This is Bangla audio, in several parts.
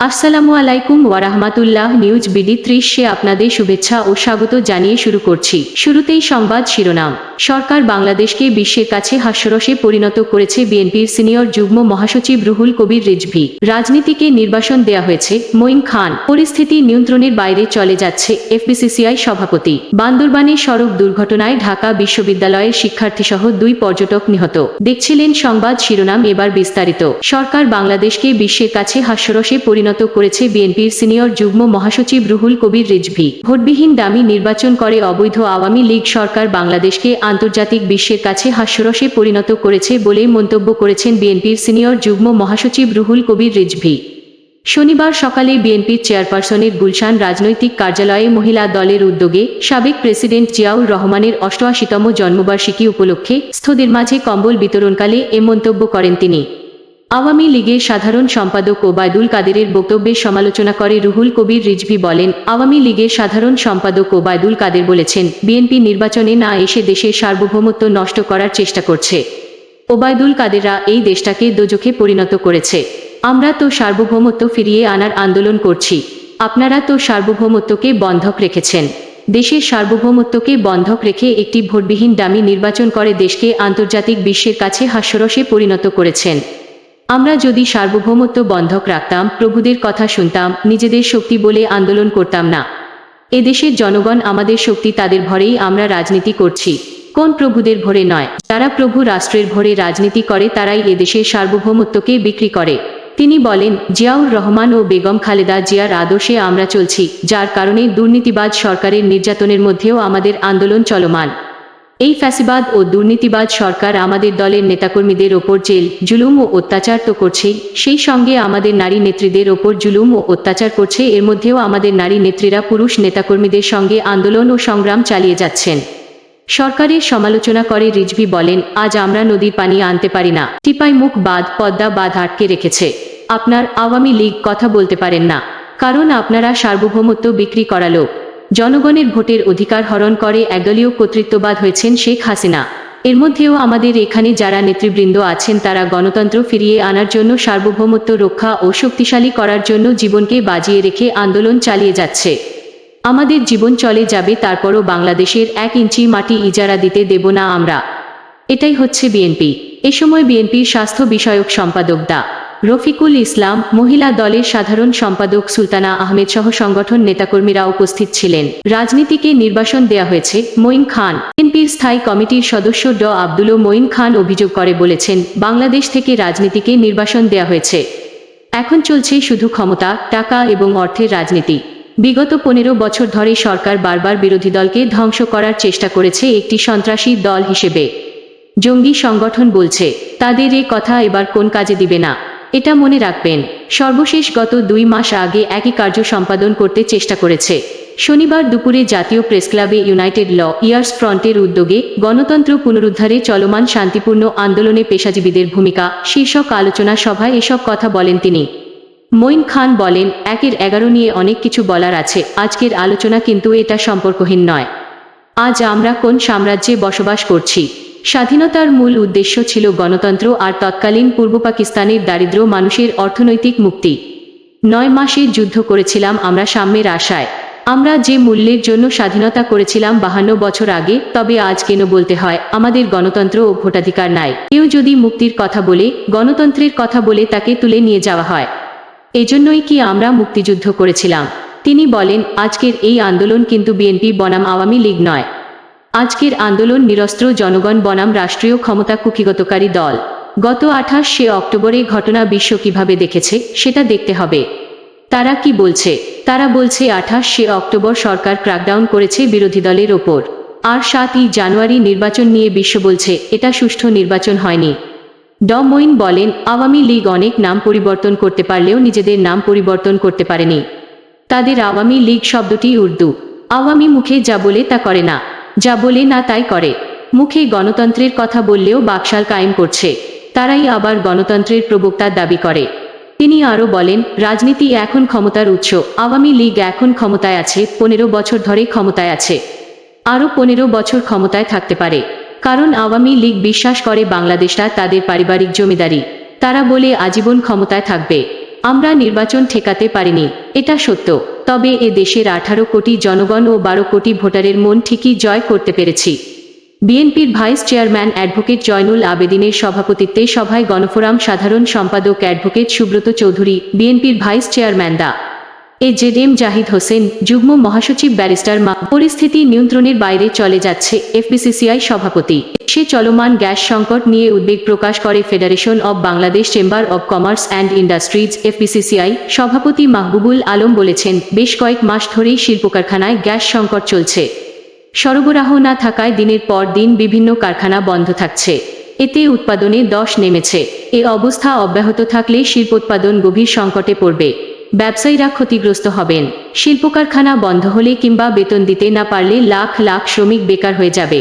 আসসালামু আলাইকুম ওয়ারাহমাতুল্লাহ নিউজ বিডি ত্রিশে আপনাদের শুভেচ্ছা ও স্বাগত জানিয়ে শুরু করছি। শুরুতেই সংবাদ শিরোনাম। সরকার বাংলাদেশকে বিশ্বের কাছে হাস্যরসে পরিণত করেছে বিএনপির সিনিয়র যুগ্ম মহাসচিব রুহুল কবির রিজভি। রাজনীতিকে নির্বাসন দেয়া হয়েছে মঈন খান। পরিস্থিতি নিয়ন্ত্রণের বাইরে চলে যাচ্ছে এফবিসিসিআই সভাপতি। বান্দরবানে সড়ক দুর্ঘটনায় ঢাকা বিশ্ববিদ্যালয়ের শিক্ষার্থীসহ দুই পর্যটক নিহত। দেখছিলেন সংবাদ শিরোনাম এবার বিস্তারিত। সরকার বাংলাদেশকে বিশ্বের কাছে হাস্যরসে পরিণত করেছে বিএনপির সিনিয়র যুগ্ম মহাসচিব রুহুল কবির রিজভি। ভোটবিহীন দামি নির্বাচন করে অবৈধ আওয়ামী লীগ সরকার বাংলাদেশকে আন্তর্জাতিক বিশ্বের কাছে হাস্যরসে পরিণত করেছে বলে মন্তব্য করেছেন বিএনপির সিনিয়র যুগ্ম মহাসচিব রুহুল কবির রিজভি। শনিবার সকালে বিএনপির চেয়ারপারসনের গুলশান রাজনৈতিক কার্যালয়ে মহিলা দলের উদ্যোগে সাবেক প্রেসিডেন্ট জিয়াউর রহমানের অষ্টআশিতম জন্মবার্ষিকী উপলক্ষে স্থদের মাঝে কম্বল বিতরণকালে এ মন্তব্য করেন তিনি। আওয়ামী লীগের সাধারণ সম্পাদক ওবায়দুল কাদেরের বক্তব্যের সমালোচনা করে রুহুল কবির রিজভি বলেন, আওয়ামী লীগের সাধারণ সম্পাদক ওবায়দুল কাদের বলেছেন, বিএনপি নির্বাচনে না এসে দেশের সার্বভৌমত্ব নষ্ট করার চেষ্টা করছে। ওবায়দুল কাদেররা এই দেশটাকে দোজখে পরিণত করেছে। আমরা তো সার্বভৌমত্ব ফিরিয়ে আনার আন্দোলন করছি। আপনারা তো সার্বভৌমত্বকে বন্ধক রেখেছেন। দেশের সার্বভৌমত্বকে বন্ধক রেখে একটি ভোটবিহীন দামি নির্বাচন করে দেশকে আন্তর্জাতিক বিশ্বের কাছে হাস্যরসে পরিণত করেছেন। আমরা যদি সার্বভৌমত্ব বন্ধক রাখতাম, প্রভুদের কথা শুনতাম, নিজেদের শক্তি বলে আন্দোলন করতাম না। এদেশের জনগণ আমাদের শক্তি তাদের ভরেই আমরা রাজনীতি করছি। কোন প্রভুদের ভরে নয়। যারা প্রভু রাষ্ট্রের ভরে রাজনীতি করে, তারাই এদেশের সার্বভৌমত্বকে বিক্রি করে। তিনি বলেন, জিয়াউর রহমান ও বেগম খালেদা জিয়ার আদর্শে আমরা চলছি, যার কারণে দুর্নীতিবাজ সরকারের নির্যাতনের মধ্যেও আমাদের আন্দোলন চলমান। এই ফ্যাসিবাদ ও দুর্নীতিবাদ সরকার আমাদের দলের নেতাকর্মীদের ওপর জেল, জুলুম ও অত্যাচার তো করছেই। সেই সঙ্গে আমাদের নারী নেত্রীদের ওপর জুলুম ও অত্যাচার করছে। এর মধ্যেও আমাদের নারী নেত্রীরা পুরুষ নেতাকর্মীদের সঙ্গে আন্দোলন ও সংগ্রাম চালিয়ে যাচ্ছেন। সরকারের সমালোচনা করে রিজভি বলেন, আজ আমরা নদীর পানি আনতে পারি না। টিপাই মুখ বাঁধ, পদ্মা বাঁধ আটকে রেখেছে। আপনার আওয়ামী লীগ কথা বলতে পারেন না। কারণ আপনারা সার্বভৌমত্ব বিক্রি করালো জনগণের ভোটের অধিকার হরণ করে একদলীয় কর্তৃত্ববাদ হয়েছেন শেখ হাসিনা। এর মধ্যেও আমাদের এখানে যারা নেতৃবৃন্দ আছেন, তারা গণতন্ত্র ফিরিয়ে আনার জন্য, সার্বভৌমত্ব রক্ষা ও শক্তিশালী করার জন্য জীবনকে বাজিয়ে রেখে আন্দোলন চালিয়ে যাচ্ছে। আমাদের জীবন চলে যাবে, তারপরও বাংলাদেশের এক ইঞ্চি মাটি ইজারা দিতে দেব না আমরা। এটাই হচ্ছে বিএনপি। এ সময় বিএনপির স্বাস্থ্য বিষয়ক সম্পাদক দা রফিকুল ইসলাম, মহিলা দলের সাধারণ সম্পাদক সুলতানা আহমেদ সহ সংগঠন নেতাকর্মীরা উপস্থিত ছিলেন। রাজনীতিকে নির্বাসন দেয়া হয়েছে, মঈন খান। এনপির স্থায়ী কমিটির সদস্য ড আব্দুল মঈন খান অভিযোগ করে বলেছেন, বাংলাদেশ থেকে রাজনীতিকে নির্বাসন দেয়া হয়েছে। এখন চলছে শুধু ক্ষমতা, টাকা এবং অর্থের রাজনীতি। বিগত পনেরো বছর ধরে সরকার বারবার বিরোধী দলকে ধ্বংস করার চেষ্টা করেছে একটি সন্ত্রাসী দল হিসেবে। জঙ্গি সংগঠন বলছে, তাদের এ কথা এবার কোন কাজে দিবে না। এটা মনে রাখবেন, সর্বশেষ গত দুই মাস আগে একই কার্য সম্পাদন করতে চেষ্টা করেছে। শনিবার দুপুরে জাতীয় প্রেসক্লাবে ইউনাইটেড ল ইয়ার্স ফ্রন্টের উদ্যোগে গণতন্ত্র পুনরুদ্ধারে চলমান শান্তিপূর্ণ আন্দোলনে পেশাজীবীদের ভূমিকা, শীর্ষক আলোচনা সভায় এসব কথা বলেন তিনি। মঈন খান বলেন, একের এগারো নিয়ে অনেক কিছু বলার আছে, আজকের আলোচনা কিন্তু এটা সম্পর্কহীন নয়। আজ আমরা কোন সাম্রাজ্যে বসবাস করছি? স্বাধীনতার মূল উদ্দেশ্য ছিল গণতন্ত্র আর তৎকালীন পূর্ব পাকিস্তানের দারিদ্র মানুষের অর্থনৈতিক মুক্তি। নয় মাসে যুদ্ধ করেছিলাম আমরা সাম্যের আশায়। আমরা যে মূল্যের জন্য স্বাধীনতা করেছিলাম বাহান্ন বছর আগে, তবে আজ কেন বলতে হয়, আমাদের গণতন্ত্র ও ভোটাধিকার নাই। কেউ যদি মুক্তির কথা বলে, গণতন্ত্রের কথা বলে তাকে তুলে নিয়ে যাওয়া হয়। এজন্যই কি আমরা মুক্তিযুদ্ধ করেছিলাম? তিনি বলেন, আজকের এই আন্দোলন কিন্তু বিএনপি বনাম আওয়ামী লীগ নয়। আজকের আন্দোলন নিরস্ত্র জনগণ বনাম রাষ্ট্রীয় ক্ষমতা কুকিগতকারী দল। গত আঠাশ সে অক্টোবরে ঘটনা বিশ্ব কীভাবে দেখেছে, সেটা দেখতে হবে। তারা কি বলছে? তারা বলছে আঠাশ সে অক্টোবর সরকার ক্র্যাকডাউন করেছে বিরোধী দলের ওপর। আর সাতই জানুয়ারি নির্বাচন নিয়ে বিশ্ব বলছে, এটা সুষ্ঠু নির্বাচন হয়নি। ড মঈন বলেন, আওয়ামী লীগ অনেক নাম পরিবর্তন করতে পারলেও নিজেদের নাম পরিবর্তন করতে পারেনি। তাদের আওয়ামী লীগ শব্দটি উর্দু। আওয়ামী মুখে যা বলে তা করে না। যা বলে না তাই করে। মুখে গণতন্ত্রের কথা বললেও বাকশাল কায়েম করছে। তারাই আবার গণতন্ত্রের প্রবক্তার দাবি করে। তিনি আরও বলেন, রাজনীতি এখন ক্ষমতার উৎস। আওয়ামী লীগ এখন ক্ষমতায় আছে, পনেরো বছর ধরে ক্ষমতায় আছে। আরও পনেরো বছর ক্ষমতায় থাকতে পারে। কারণ আওয়ামী লীগ বিশ্বাস করে বাংলাদেশটা তাদের পারিবারিক জমিদারি। তারা বলে আজীবন ক্ষমতায় থাকবে। আমরা নির্বাচন ঠেকাতে পারিনি, এটা সত্য। তবে এ দেশের আঠারো কোটি জনগণ ও বারো কোটি ভোটারের মন ঠিকই জয় করতে পেরেছি। বিএনপির ভাইস চেয়ারম্যান অ্যাডভোকেট জয়নুল আবেদিনের সভাপতিত্বে সভায় গণফোরাম সাধারণ সম্পাদক অ্যাডভোকেট সুব্রত চৌধুরী, বিএনপির vice chairman the A Z M Zahid Hossain, যুগ্ম মহাসচিব ব্যারিস্টার মা পরিস্থিতি নিয়ন্ত্রণের বাইরে চলে যাচ্ছে এফবিসিসিআই সভাপতি। সে চলমান গ্যাস সংকট নিয়ে উদ্বেগ প্রকাশ করে federation of Bangladesh chamber of commerce and industries FBCCI সভাপতি মাহবুবুল আলম বলেছেন, বেশ কয়েক মাস ধরেই শিল্প কারখানায় গ্যাস সংকট চলছে। সরবরাহ না থাকায় দিনের পর দিন বিভিন্ন কারখানা বন্ধ থাকছে। এতে উৎপাদনে দশ নেমেছে। এ অবস্থা অব্যাহত থাকলে শিল্পোৎপাদন গভীর সংকটে পড়বে। ব্যবসায়ীরা ক্ষতিগ্রস্ত হবেন। শিল্প কারখানা বন্ধ হলে কিংবা বেতন দিতে না পারলে লাখ লাখ শ্রমিক বেকার হয়ে যাবে।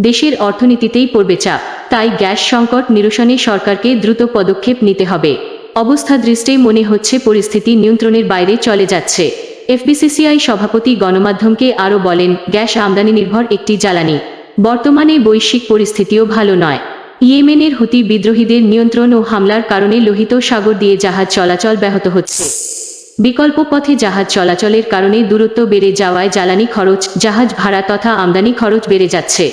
দেশের অর্থনীতিতেই পড়বে চাপ, তাই গ্যাস সংকট নিরসনে সরকারকে দ্রুত পদক্ষেপ নিতে হবে। অবস্থা দৃষ্টেই মনে হচ্ছে পরিস্থিতি নিয়ন্ত্রণের বাইরে চলে যাচ্ছে। এফবিসিসিআই সভাপতি গণমাধ্যমকে আরও বলেন, গ্যাস আমদানি নির্ভর একটি জ্বালানি। বর্তমানে বৈশ্বিক পরিস্থিতিও ভালো নয়। ইয়েমেনের হুতি বিদ্রোহীদের নিয়ন্ত্রণ ও হামলার কারণে লোহিত সাগর দিয়ে জাহাজ চলাচল ব্যাহত হচ্ছে। বিকল্প পথে জাহাজ চলাচলের কারণে দূরত্ব বেড়ে যাওয়ায় জ্বালানি খরচ, জাহাজ ভাড়া তথা আমদানি খরচ বেড়ে যাচ্ছে।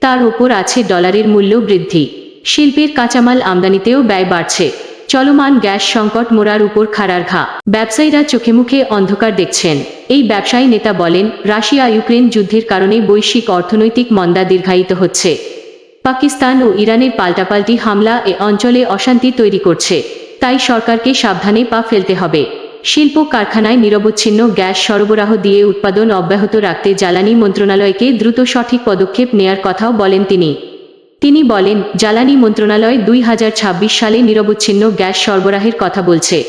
তার উপর আছে ডলারের মূল্য বৃদ্ধি। শিল্পের কাঁচামাল আমদানিতেও ব্যয় বাড়ছে। চলমান গ্যাস সংকট মোড়ার উপর খাড়ার ঘা। ব্যবসায়ীরা চোখে মুখে অন্ধকার দেখছেন। এই ব্যবসায়ী নেতা বলেন, রাশিয়া ইউক্রেন যুদ্ধের কারণে বৈশ্বিক অর্থনৈতিক মন্দা দীর্ঘায়িত হচ্ছে। পাকিস্তান ও ইরানের পাল্টাপাল্টি হামলা এ অঞ্চলে অশান্তি তৈরি করছে। তাই সরকারকে সাবধানে পা ফেলতে হবে। শিল্প কারখানায় নিরবচ্ছিন্ন গ্যাস সরবরাহ দিয়ে উৎপাদন অব্যাহত রাখতে জ্বালানি মন্ত্রণালয়কে দ্রুত সঠিক পদক্ষেপ নেয়ার কথাও বলেন তিনি। তিনি বলেন, জ্বালানি মন্ত্রণালয় দুই হাজার ছাব্বিশ সালে নিরবচ্ছিন্ন গ্যাস সরবরাহের কথা বলছে।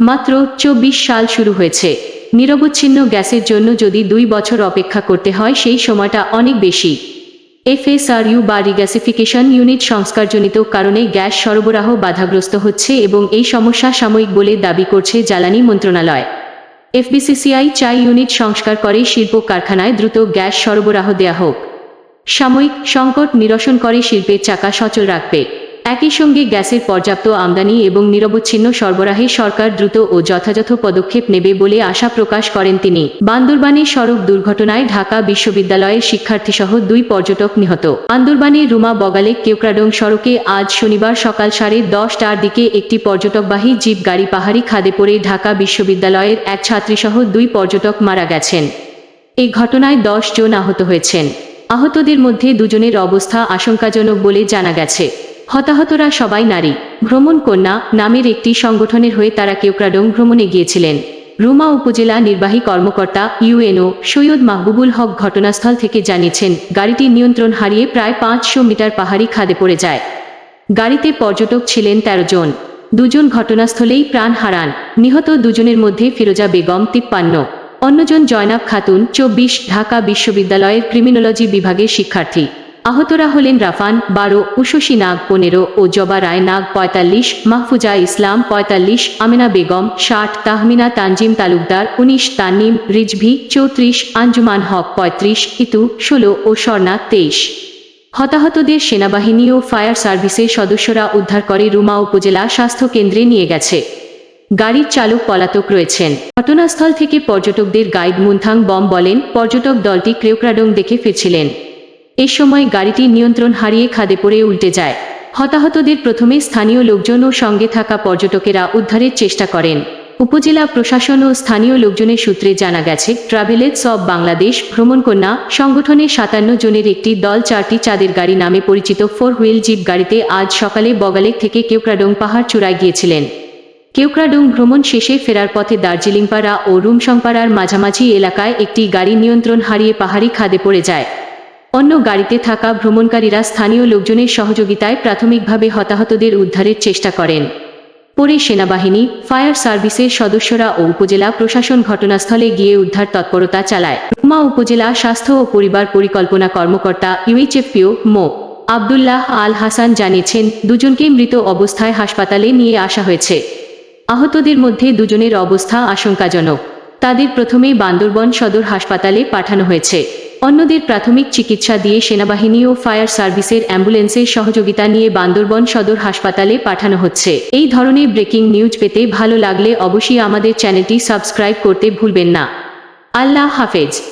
মাত্র চব্বিশ সাল শুরু হয়েছে। নিরবচ্ছিন্ন গ্যাসের জন্য যদি দুই বছর অপেক্ষা করতে হয়, সেই সময়টা অনেক বেশি। এফএসআরইউ বা রিগ্যাসিফিকেশন ইউনিট সংস্কারজনিত কারণে গ্যাস সরবরাহ বাধাগ্রস্ত হচ্ছে এবং এই সমস্যা সাময়িক বলে দাবি করছে জ্বালানি মন্ত্রণালয়। এফবিসিসিআই চাই ইউনিট সংস্কার করে শিল্প কারখানায় দ্রুত গ্যাস সরবরাহ দেয়া হোক। সাময়িক সংকট নিরসন করে শিল্পের চাকা সচল রাখবে। একই সঙ্গে গ্যাসের পর্যাপ্ত আমদানি এবং নিরবচ্ছিন্ন সরবরাহে সরকার দ্রুত ও যথাযথ পদক্ষেপ নেবে বলে আশা প্রকাশ করেন তিনি। বান্দরবানে সড়ক দুর্ঘটনায় ঢাকা বিশ্ববিদ্যালয়ের শিক্ষার্থীসহ দুই পর্যটক নিহত। বান্দরবানের রুমা বগালে কেওক্রাডং সড়কে আজ শনিবার সকাল সাড়ে দশটার দিকে একটি পর্যটকবাহী জিপ গাড়ি পাহাড়ি খাদে পড়ে ঢাকা বিশ্ববিদ্যালয়ের এক ছাত্রীসহ দুই পর্যটক মারা গেছেন। এই ঘটনায় দশ জন আহত হয়েছেন। আহতদের মধ্যে দুজনের অবস্থা আশঙ্কাজনক বলে জানা গেছে। হতাহতরা সবাই নারী। ভ্রমণ কন্যা নামের একটি সংগঠনের হয়ে তারা কেওক্রাডং ভ্রমণে গিয়েছিলেন। রুমা উপজেলা নির্বাহী কর্মকর্তা ইউএনও সৈয়দ মাহবুবুল হক ঘটনাস্থল থেকে জানিয়েছেন গাড়িটি নিয়ন্ত্রণ হারিয়ে প্রায় পাঁচশো মিটার পাহাড়ি খাদে পড়ে যায়। গাড়িতে পর্যটক ছিলেন ১৩ জন। দুজন ঘটনাস্থলেই প্রাণ হারান। নিহত দুজনের মধ্যে ফিরোজা বেগম তিপ্পান্ন। অন্যজন জয়নাব খাতুন, চব্বিশ, ঢাকা বিশ্ববিদ্যালয়ের ক্রিমিনোলজি বিভাগের শিক্ষার্থী। আহতরা হলেন রাফান, বারো, উশসী নাগ, পনেরো ও জবা রায় নাগ, পঁয়তাল্লিশ, মাহফুজা ইসলাম, পঁয়তাল্লিশ, আমিনা বেগম, ষাট, তাহমিনা তানজিম তালুকদার, উনিশ তানিম রিজভি, চৌত্রিশ, আঞ্জুমান হক, পঁয়ত্রিশ, ইতু, ষোলো ও স্বর্ণা তেইশ। হতাহতদের সেনাবাহিনী ও ফায়ার সার্ভিসের সদস্যরা উদ্ধার করে রুমা উপজেলা স্বাস্থ্য কেন্দ্রে নিয়ে গেছে। গাড়ির চালক পলাতক রয়েছেন। ঘটনাস্থল থেকে পর্যটকদের গাইড মুনথাং বম বলেন, পর্যটক দলটি ক্রেওক্রাডং দেখে ফিরছিলেন। এ সময় গাড়িটি নিয়ন্ত্রণ হারিয়ে খাদে পড়ে উল্টে যায়। হতাহতদের প্রথমে স্থানীয় লোকজন ও সঙ্গে থাকা পর্যটকেরা উদ্ধারের চেষ্টা করেন। উপজেলা প্রশাসন ও স্থানীয় লোকজনের সূত্রে জানা গেছে ট্রাভেলেজ সব বাংলাদেশ ভ্রমণকন্যা সংগঠনের সাতান্ন জনের একটি দল চারটি চাঁদের গাড়ি নামে পরিচিত ফোর হুইল জিপ গাড়িতে আজ সকালে বগালেক থেকে কেওক্রাডং পাহাড় চূড়ায় গিয়েছিলেন। কেওক্রাডং ভ্রমণ শেষে ফেরার পথে দার্জিলিংপাড়া ও রুমসংপাড়ার মাঝামাঝি এলাকায় একটি গাড়ি নিয়ন্ত্রণ হারিয়ে পাহাড়ি খাদে পড়ে যায়। অন্য গাড়িতে থাকা ভ্রমণকারীরা স্থানীয় লোকজনের সহযোগিতায় প্রাথমিকভাবে হতাহতদের উদ্ধারের চেষ্টা করেন। পরে সেনাবাহিনী, ফায়ার সার্ভিসের সদস্যরা ও উপজেলা প্রশাসন ঘটনাস্থলে গিয়ে উদ্ধার তৎপরতা চালায়। রুমা উপজেলা স্বাস্থ্য ও পরিবার পরিকল্পনা কর্মকর্তা ইউএইচএফপিও মো. আবদুল্লাহ আল হাসান জানিয়েছেন, দুজনকে মৃত অবস্থায় হাসপাতালে নিয়ে আসা হয়েছে। আহতদের মধ্যে দুজনের অবস্থা আশঙ্কাজনক। তাদের প্রথমে বান্দরবন সদর হাসপাতালে পাঠানো হয়েছে। অন্যদের প্রাথমিক চিকিৎসা দিয়ে সেনাবাহিনী ও ফায়ার সার্ভিসের অ্যাম্বুলেন্সের সহযোগিতা নিয়ে বান্দরবন সদর হাসপাতালে পাঠানো হচ্ছে। এই ধরনের ব্রেকিং নিউজ পেতে ভালো লাগলে অবশ্যই আমাদের চ্যানেলটি সাবস্ক্রাইব করতে ভুলবেন না। আল্লাহ হাফেজ।